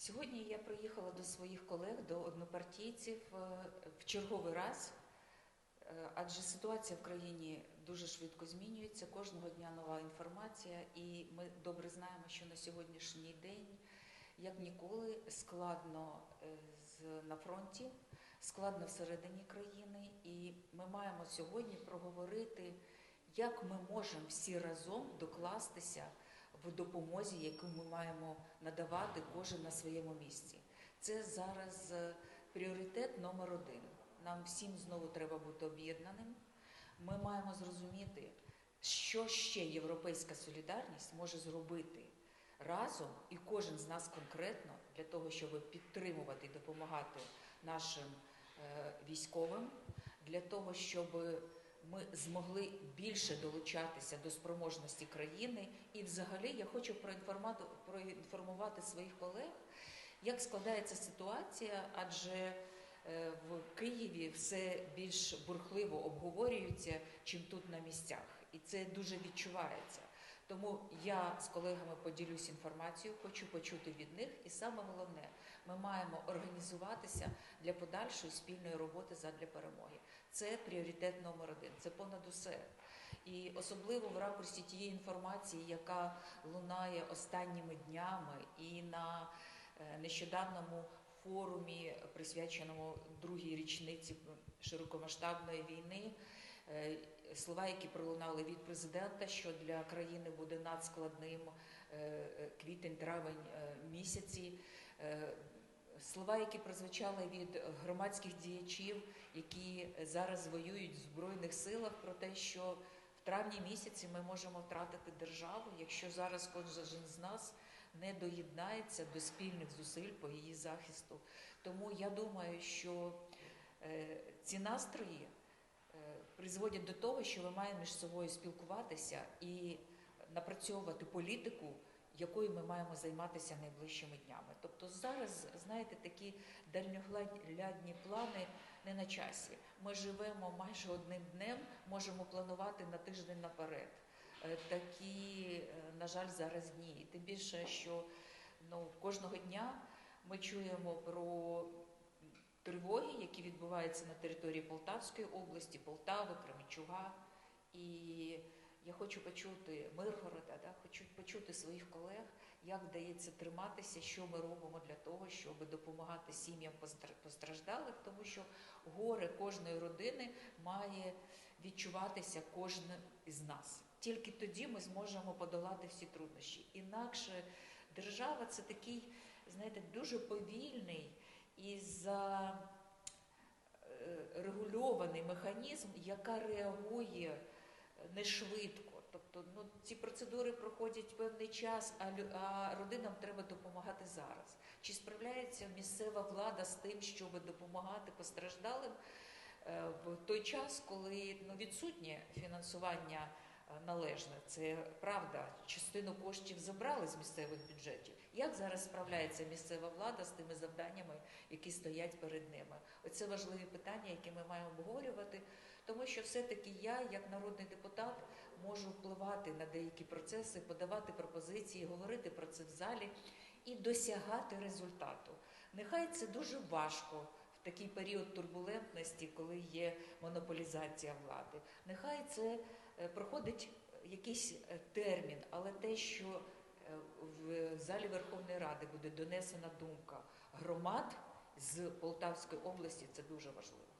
Сьогодні я приїхала до своїх колег, до однопартійців е, в черговий раз, е, адже ситуація в країні дуже швидко змінюється. Кожного дня нова інформація, і ми добре знаємо, що на сьогоднішній день, як ніколи, складно е, на фронті, складно всередині країни, і ми маємо сьогодні проговорити, як ми можемо всі разом докластися в допомозі, яку ми маємо надавати кожен на своєму місці. Це зараз е, пріоритет номер один. Нам всім знову треба бути об'єднаним. Ми маємо зрозуміти, що ще європейська солідарність може зробити разом, і кожен з нас конкретно для того, щоб підтримувати і допомагати нашим е, військовим, для того, щоб ми змогли більше долучатися до спроможності країни. І взагалі я хочу проінформувати своїх колег, як складається ситуація, адже е, в Києві все більш бурхливо обговорюється, чим тут на місцях. І це дуже відчувається. Тому я з колегами поділюсь інформацією, хочу почути від них. І саме головне, ми маємо організуватися для подальшої спільної роботи задля перемоги. Це пріоритет номер один. Це понад усе. І особливо в ракурсі тієї інформації, яка лунає останніми днями, і на е, нещодавному форумі, присвяченому другій річниці широкомасштабної війни. Е, Слова, які пролунали від президента, що для країни буде надскладним е, е, квітень-травень місяці. Слова, які прозвучали від громадських діячів, які зараз воюють в збройних силах, про те, що в травні місяці ми можемо втратити державу, якщо зараз кожен з нас не доєднається до спільних зусиль по її захисту. Тому я думаю, що ці настрої призводять до того, що ми маємо між собою спілкуватися і напрацьовувати політику, якою ми маємо займатися найближчими днями. Тобто зараз, знаєте, такі дальньоглядні плани не на часі. Ми живемо майже одним днем, можемо планувати на тиждень наперед. Е, Такі, е, на жаль, зараз дні. Тим більше, що ну, кожного дня ми чуємо про тривоги, які відбуваються на території Полтавської області, Полтави, Кременчуга. І я хочу почути Миргорода, да, хочу почути своїх колег, як вдається триматися, що ми робимо для того, щоб допомагати сім'ям постраждалих, тому що горе кожної родини має відчуватися кожен із нас. Тільки тоді ми зможемо подолати всі труднощі. Інакше держава це такий, знаєте, дуже повільний і за регульований механізм, яка реагує не швидко. Тобто ну, ці процедури проходять певний час, а, родинам треба допомагати зараз. Чи справляється місцева влада з тим, щоб допомагати постраждалим е, в той час, коли ну, відсутнє фінансування е, належне? Це правда, частину коштів забрали з місцевих бюджетів. Як зараз справляється місцева влада з тими завданнями, які стоять перед ними? Оце важливі питання, які ми маємо обговорювати. Тому що все-таки я, як народний депутат, можу впливати на деякі процеси, подавати пропозиції, говорити про це в залі і досягати результату. Нехай це дуже важко такий період турбулентності, коли є монополізація влади. Нехай це е, проходить якийсь е, термін, але те, що е, в залі Верховної Ради буде донесена думка громад з Полтавської області, це дуже важливо.